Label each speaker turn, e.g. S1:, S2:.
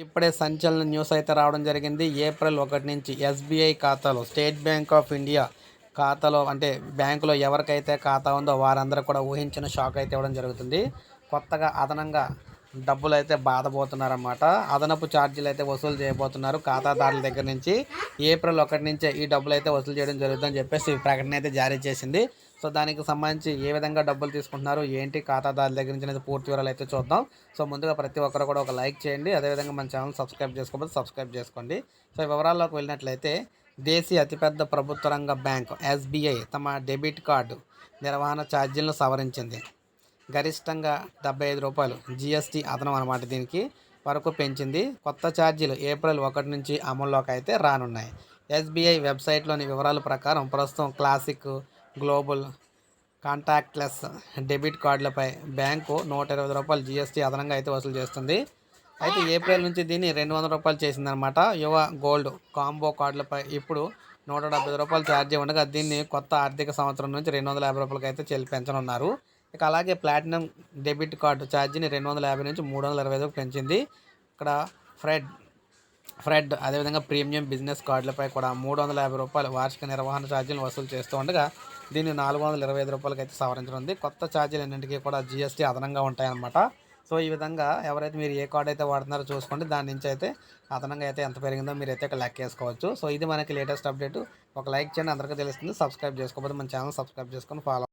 S1: ఇప్పుడే సంచలన న్యూస్ అయితే రావడం జరిగింది. ఏప్రిల్ ఒకటి నుంచి ఎస్బీఐ ఖాతాలో స్టేట్ బ్యాంక్ ఆఫ్ ఇండియా ఖాతాలో అంటే బ్యాంకులో ఎవరికైతే ఖాతా ఉందో వారందరూ కూడా ఊహించిన షాక్ అయితే ఇవ్వడం జరుగుతుంది. కొత్తగా అదనంగా డబ్బులు అయితే బాధపోతున్నారన్నమాట. అదనపు ఛార్జీలు అయితే వసూలు చేయబోతున్నారు ఖాతాదారుల దగ్గర నుంచి. ఏప్రిల్ ఒకటి నుంచే ఈ డబ్బులు అయితే వసూలు చేయడం జరుగుతుందని చెప్పేసి ప్రకటన అయితే జారీ చేసింది. సో దానికి సంబంధించి ఏ విధంగా డబ్బులు తీసుకుంటున్నారు ఏంటి ఖాతాదారుల దగ్గర నుంచి అనేది పూర్తి వివరాలు అయితే చూద్దాం. సో ముందుగా ప్రతి ఒక్కరు కూడా ఒక లైక్ చేయండి. అదేవిధంగా మన ఛానల్ సబ్స్క్రైబ్ చేసుకోకపోతే సబ్స్క్రైబ్ చేసుకోండి. సో వివరాల్లోకి వెళ్ళినట్లయితే దేశీయ అతిపెద్ద ప్రభుత్వ రంగ బ్యాంక్ ఎస్బీఐ తమ డెబిట్ కార్డు నిర్వహణ ఛార్జీలను సవరించింది. గరిష్టంగా డెబ్బై ఐదు రూపాయలు జిఎస్టీ అదనం అనమాట దీనికి వరకు పెంచింది. కొత్త ఛార్జీలు ఏప్రిల్ ఒకటి నుంచి అమల్లోకి అయితే రానున్నాయి. ఎస్బీఐ వెబ్సైట్లోని వివరాల ప్రకారం ప్రస్తుతం క్లాసిక్ గ్లోబల్ కాంటాక్ట్లెస్ డెబిట్ కార్డులపై బ్యాంకు నూట ఇరవై రూపాయలు జిఎస్టీ అదనంగా అయితే వసూలు చేస్తుంది. అయితే ఏప్రిల్ నుంచి దీన్ని రెండు వందల రూపాయలు చేసిందనమాట యువ గోల్డ్ కాంబో కార్డులపై ఇప్పుడు నూట డెబ్బై రూపాయలు ఛార్జీ ఉండగా దీన్ని కొత్త ఆర్థిక సంవత్సరం నుంచి రెండు వందల యాభై రూపాయలకి అయితే చెల్లి పెంచనున్నారు. ఇక అలాగే ప్లాటినం డెబిట్ కార్డు ఛార్జీని రెండు వందల యాభై నుంచి మూడు వందల ఇరవై ఐదుకు పెంచింది. ఇక్కడ ఫ్రెడ్ ఫ్రెడ్ అదేవిధంగా ప్రీమియం బిజినెస్ కార్డులపై కూడా మూడు వందల యాభై రూపాయలు వార్షిక నిర్వహణ ఛార్జీలు వసూలు చేస్తూ ఉండగా దీన్ని నాలుగు వందల ఇరవై ఐదు రూపాయలకి అయితే సవరించనుంది. కొత్త ఛార్జీలు అన్నింటికీ కూడా జిఎస్టీ అదనంగా ఉంటాయన్నమాట. సో ఈ విధంగా ఎవరైతే మీరు ఏ కార్డు అయితే వాడుతున్నారో చూసుకోండి. దాని నుంచి అయితే అదనంగా అయితే ఎంత పెరిగిందో మీరు అయితే లెక్క వేసుకోవచ్చు. సో ఇది మనకి లేటెస్ట్ అప్డేట్. ఒక లైక్ చేయండి. అందరికీ తెలుస్తుంది. సబ్స్క్రైబ్ చేసుకోకపోతే మన ఛానల్ సబ్స్క్రైబ్ చేసుకొని ఫాలో